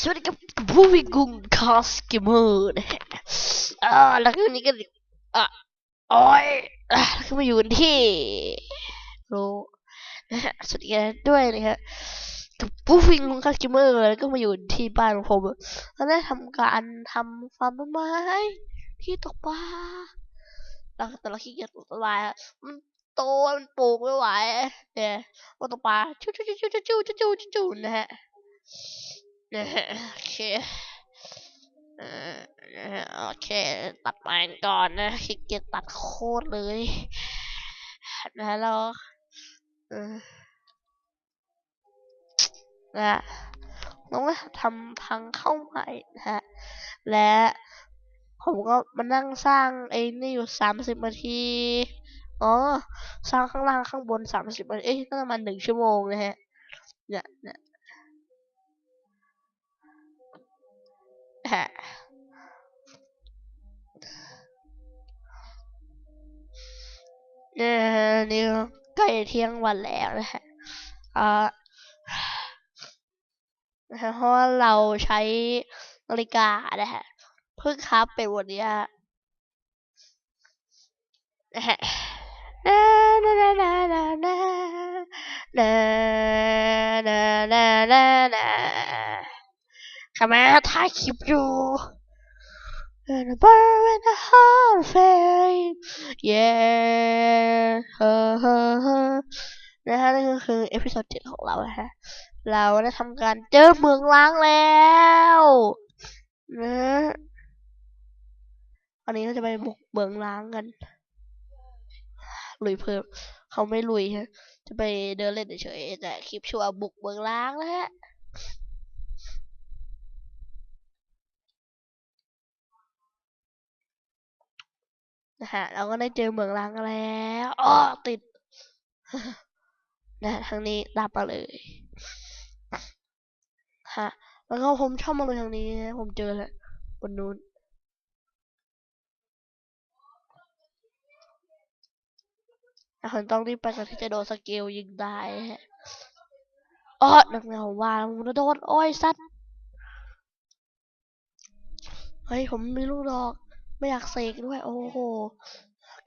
สวัสดีครับผู้วิกุงคาสกิมเมอร์นะเออแล้วก็นนี้ก็อะโอ้ยแล้วก็มาอยู่ที่โลนะฮะสวัสดีกันด้วยนะฮะกับผู้วิกุงคาสกิมเมอร์แล้วก็มาอยู่ที่บ้านของผมแล้วได้ทำการทำฟาร์มต้นไม้ที่ตกปลาแล้วแต่เราขี้เกียจตกปลามันโตมันปลูกไม่ไหวเนี่ยตกปลาชู้ชู้ชู้ๆนะฮะ นะฮะโอเคเออโอเค ตัดไม้ก่อนนะขี้เกียจตัดโคตรเลยนะฮะเออนะฮะต้องทำทางเข้าใหม่นะฮะ และผมก็มานั่งสร้างไอ้นี่อยู่สามสิบนาที อ๋อ สร้างข้างล่างข้างบนสามสิบนาที เอ้ยก็ประมาณหนึ่งชั่วโมงนะฮะ เนี่ยเนี่ยะ เนี่ยนี่ก็ใกล้เที่ยงวันแล้วนะฮะอ่านะฮะเพราะว่าเราใช้นาฬิกานะฮะเพิ่งคับเป็นวันนี้ฮะนะฮะนานานานานานานานานานา นาขมาถ่ายคลิปอยู่ And a bird in the heart of fame yeah เฮ้อนะฮะนั่นก็คือเอพิโซดเจ็ดของเรานะฮะ เราได้ทำการเจอเมืองล้างแล้วนะวันนี้เราจะไปบุกเมืองล้างกันลุยเพิ่ม เขาไม่ลุยฮะ จะไปเดินเล่นเฉยๆแต่คลิปชัวบุกเมืองล้างนะฮะ นะฮะ เราก็ได้เจอเหมืองล้างแล้วอ้อติดนะฮะทางนี้ตามมาเลยฮะ แล้วก็ผมชอบมาเลยทางนี้นะผมเจอแล้วบนนู้นอะผมต้องรีบไปก่อนที่จะโดนสเกลยิงได้ฮะอ้อนักเงาว่าผมโดน โอ้ยสัตว์ เฮ้ย ผมมีลูกดอก ไม่อยากเสกด้วย โอ้โห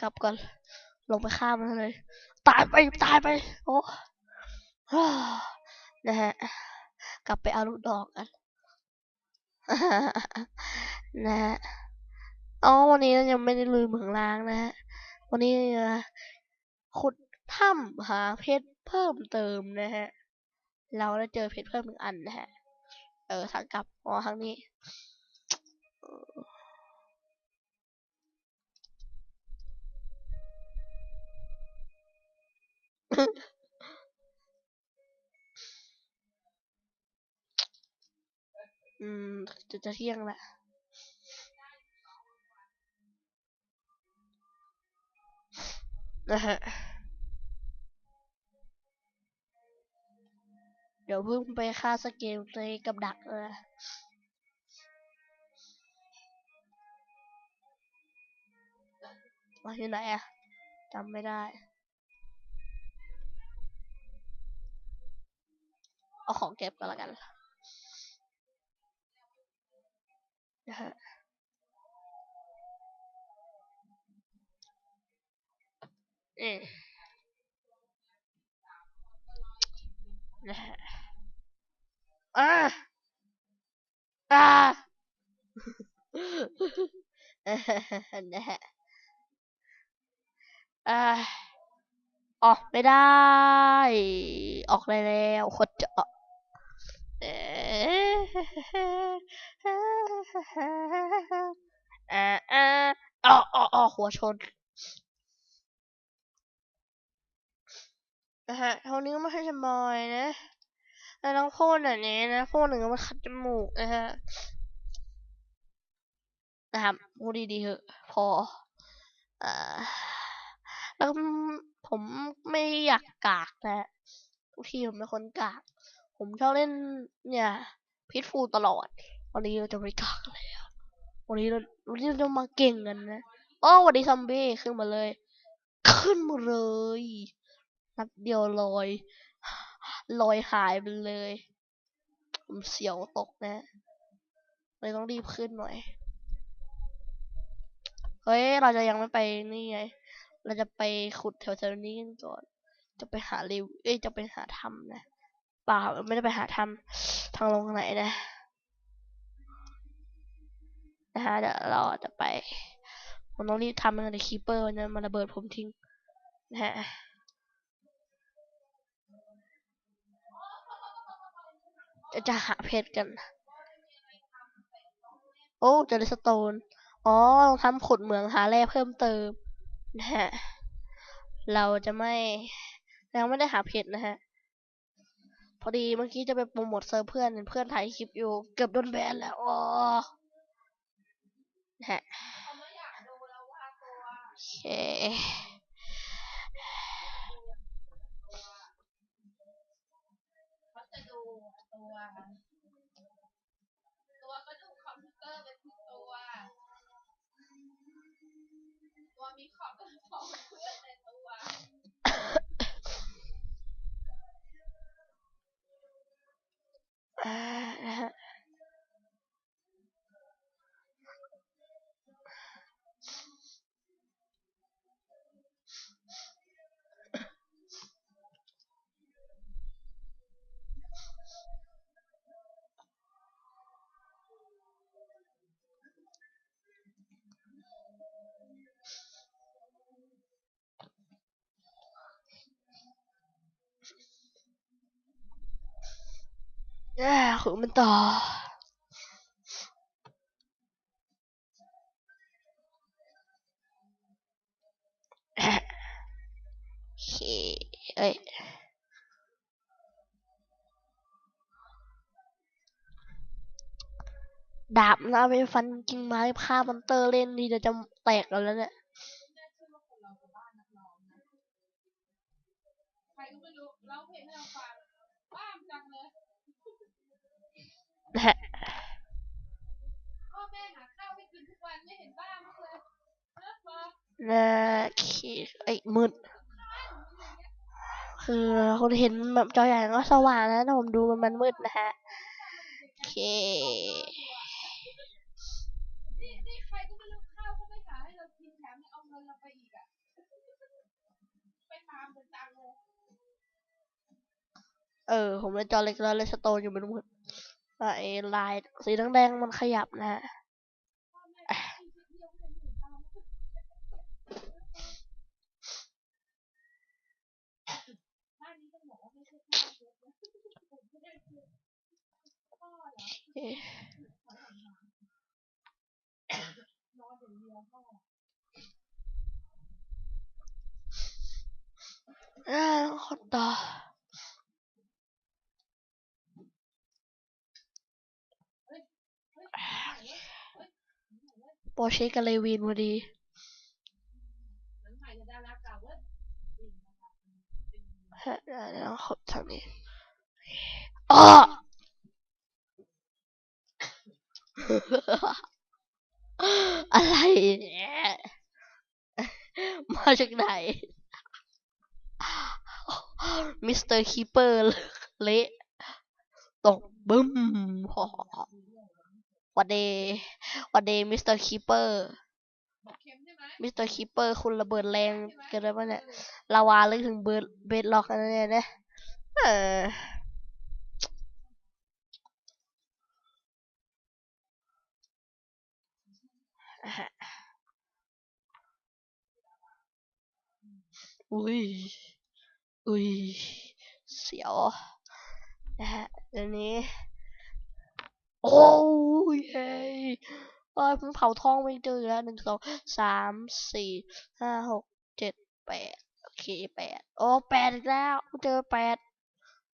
กลับก่อน ลงไปข้ามมันเลย ตายไปตายไป โอ้นะฮะ กลับไปเอาลูกดอกกัน นะฮะอ๋อวันนี้ยังไม่ได้ลุยเหมืองล้างนะฮะ วันนี้ขุดถ้ำหาเพชรเพิ่มเติมนะฮะ เราได้เจอเพชรเพิ่มหนึ่งอันนะฮะ เออทางกลับอ๋อทางนี้ อืมจะจะเที่ยงละนะฮะเดี๋ยวเพิ่งไปฆ่าสเกลในกับดักเลยมาที่ไหนอะจำไม่ได้ เอาของเก็บกันแล้วกัน นะฮะเอ๊ะนะฮะอ่าอ่านะฮะอ่าออกไม่ได้ ออกได้แล้วคนจะออกเอ๊ อ่าอ่าอ๋ออ๋ออ๋อหัวชนนะฮะเท่านี้ไม่ใช่สมอยนะแล้วต้องพูดแบบนี้นะพูดหนึ่งก็มาขัดจมูกนะฮะนะครับพูดดีๆเถอะ พออ่าแล้วผมไม่อยากกากนะทุกทีผมเป็นคนกาก ผมชอบเล่นเนี่ย พิทฟูตลอด วันนี้เราจะไม่กากแล้ววันนี้เราวันนี้เราจะมาเก่งกันนะโอ้วันนี้ซอมบี้ขึ้นมาเลย ขึ้นมาเลยนัดเดียวลอยลอยหายไปเลยผมเสียวตกนะเลยต้องรีบขึ้นหน่อยเฮ้ย เราจะยังไม่ไปนี่ไง เราจะไปขุดแถวๆนี้กันก่อน จะไปหารีวเอ้ย จะไปหาถ้ำนะ เปล่าไม่ได้ไปหาถ้ำทางลงทางไหนนะนะฮะเดี๋ยวเราจะไปผมต้องรีบทำมันในคีเปอร์นะมันระเบิดผมทิ้งนะฮะจะจะหาเพชรกัน โอ้เจอเลสโตน อ๋อลองทำขุดเหมืองหาแร่เพิ่มเติมนะฮะ เราจะไม่ยังไม่ได้หาเพชรนะฮะ พอดีเมื่อกี้จะไปโปรโมทเซิร์ฟเพื่อนเพื่อนถ่ายคลิปอยู่ เกือบโดนแบนแล้วอ๋อฮะโอเคตัวตัวก็ดูคอมพิวเตอร์เป็นทุกตัวตัวมีคอมเป็นของเพื่อน อ่าขุดมันต่อเคเอ้ยดาบนะไปฟันกิ่งไม้ฆ่ามอนเตอร์เล่นดีเดี๋ยวจะแตกกันแล้วเนี่ยใครก็ไม่รู้เร้องเพลงให้เราฟังบ้ามจังเลย นะฮะพ่อแม่หาข้าวให้กินทุกวันไม่เห็นบ้างเลยเลิกบอกนะโอเคไอ้ยมืดคือคนเห็นแบบจอใหญ่ก็สว่างนะแต่ผมดูมันมันมืดนะฮะโอเคนี่นี่ใครก็ไม่รู้ข้าวก็ไม่หาให้เรากินแถมเอาเงินเราไปอีกอะไปตามเป็นตังเลยเออ ผมเลยจอเล็กแล้วเลยสโตนอยู่เป็นมืดอะ ไอ้ลายสีแดงๆมันขยับนะฮะพ่อแม่กินเที่ยวไม่เห็นตามบ้านนี้ต้องบอกว่าไม่ใช่ข้าวเยอะนะผมไม่ได้คือพ่อเหรอ เอ๊ะ นอนอย่างเดียวพ่อ อ่าขอต่อ โปเชคกับเลวินพอดีเก่าเว้ยฮะเดี๋ยวเดี๋ยวขดทางนี้อ้ออะไรเนี่ยมาจากไหน มิสเตอร์คีเปอร์เละตกบึ้ม วันเดย์วันเดย์มิสเตอร์คีเปอร์มิสเตอร์คีเปอร์คุณระเบิดแรงเกินไปปะเนี่ยลาวาลึกถึงเบิร์ดเบดล็อกอะไรเนี่ยนะเอออะอุ้ย อุ้ย เสียว นะฮะเดี๋ยวนี้ โอ้ยเฮ้ยเอ้ยผมเผาทองไม่เจอแล้วหนึ่งสองสามสี่ห้าหกเจ็ดแปดโอเคแปดโอ้แปดอีกแล้วเจอแปด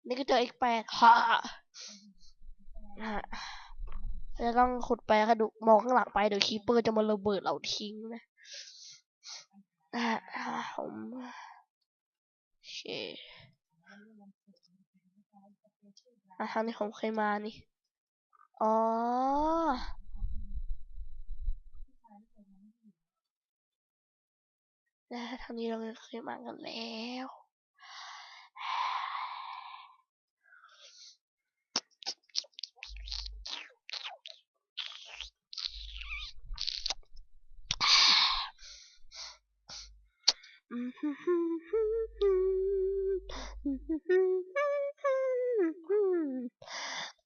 นี่ก็เจออีกแปดฮ่าฮะจะต้องขุดไปค่ะดูมองข้างหลังไปเดี๋ยวคีเปอร์จะมาระเบิดเราทิ้งนะอะผมโอเคทางที่ผมเคยมานี่ ออและทางนี้เราก็เคยมากันแล้ว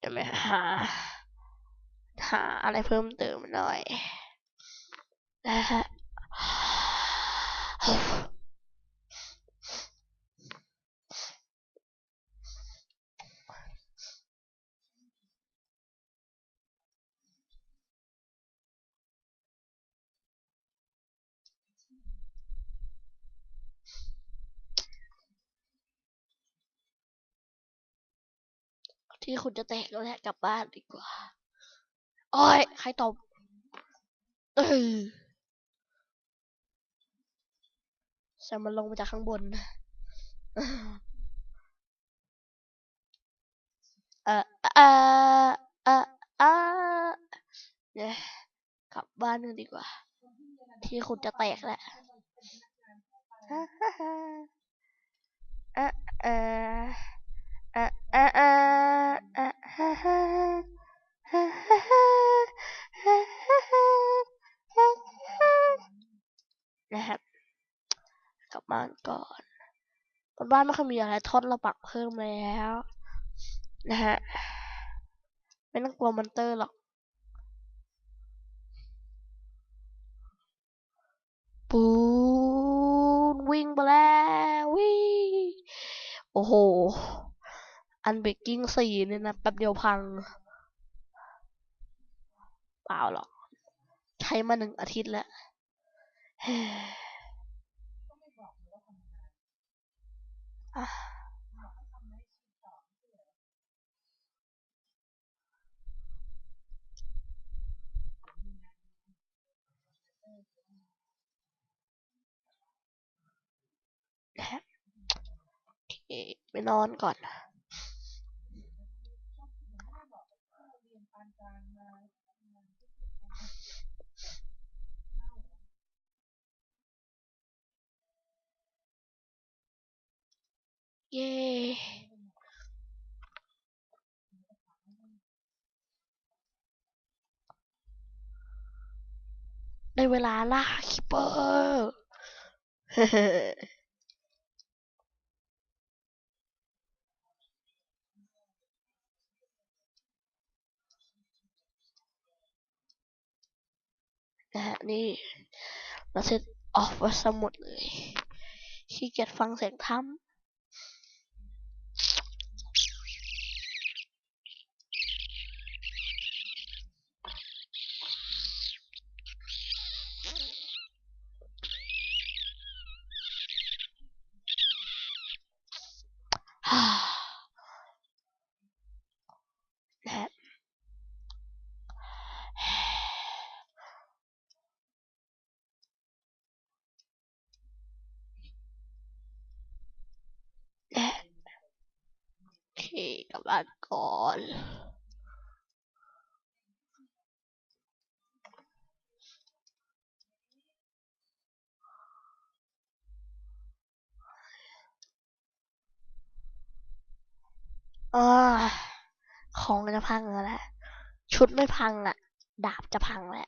จะไม่หา หาอะไรเพิ่มเติมหน่อยนะฮะที่คุณจะแตกแล้วแหละกลับบ้านดีกว่า โอ้ย ใครตบเออแซมมันลงมาจากข้างบน เออเออเออเออเนี่ยกลับบ้านกันดีกว่า ที่คุณจะแตกแหล้วเออเออเออเออเออเออเออ บ้านก่อนบนบ้านไม่ค่อยมีอะไรทดเราปักเพิ่มแล้ว นะฮะ ไม่ต้องกลัวมอนเตอร์หรอก ปูนวิ่งไปแล้ววิ่งโอ้โห อันเบกกิ้งสี่เนี่ยนะแป๊บเดียวพัง เปล่าหรอก ใช้มาหนึ่งอาทิตย์แล้ว อะนะฮะโอเค ไปนอนก่อน เย้ ได้เวลาล่าคิปเปอร์นะฮะนี่เราเซตออฟไว้สมุดเลยขี้เกียจฟังเสียงถ้ำ ฮ่านะฮะนะโอเค กับบ้านก่อนอ่าของจะพังแล้วแหละ ชุดไม่พังอะ ดาบจะพังแหละ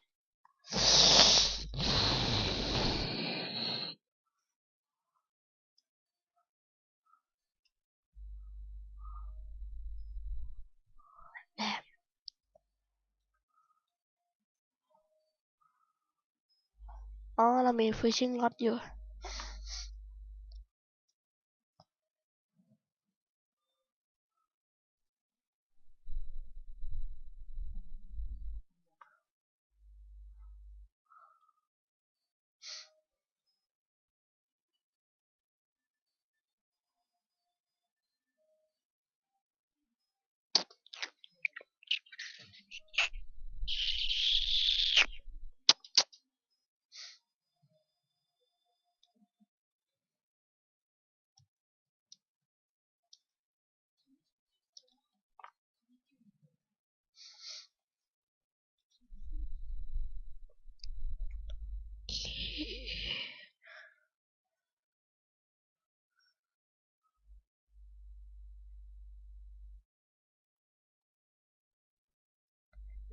อ๋อเรามี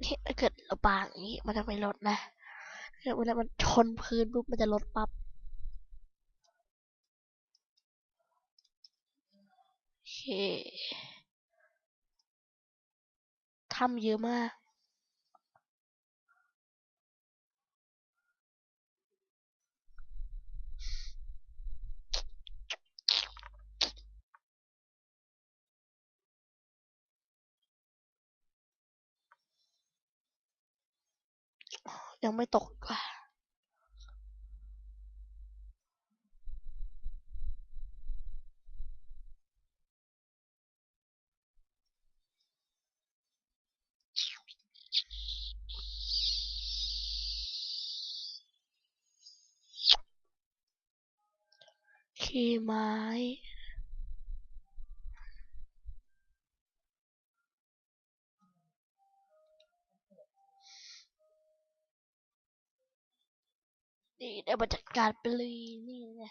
นี่ถ้าเกิดเราบางอย่างนี้มันจะไม่ลดนะถ้าเวลามันชนพื้นปุ๊บมันจะลดปั๊บโอเคทำเยอะมาก ยังไม่ตกกว่ะขี้ไม้ นี่ได้บรรยากาศไปเลยนี่ไง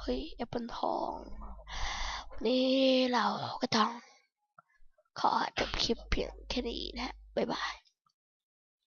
เฮ้ยแอปเปิลทอง นี่เราก็ต้อง ขอจบคลิปเพียงแค่นี้นะฮะบ๊ายบาย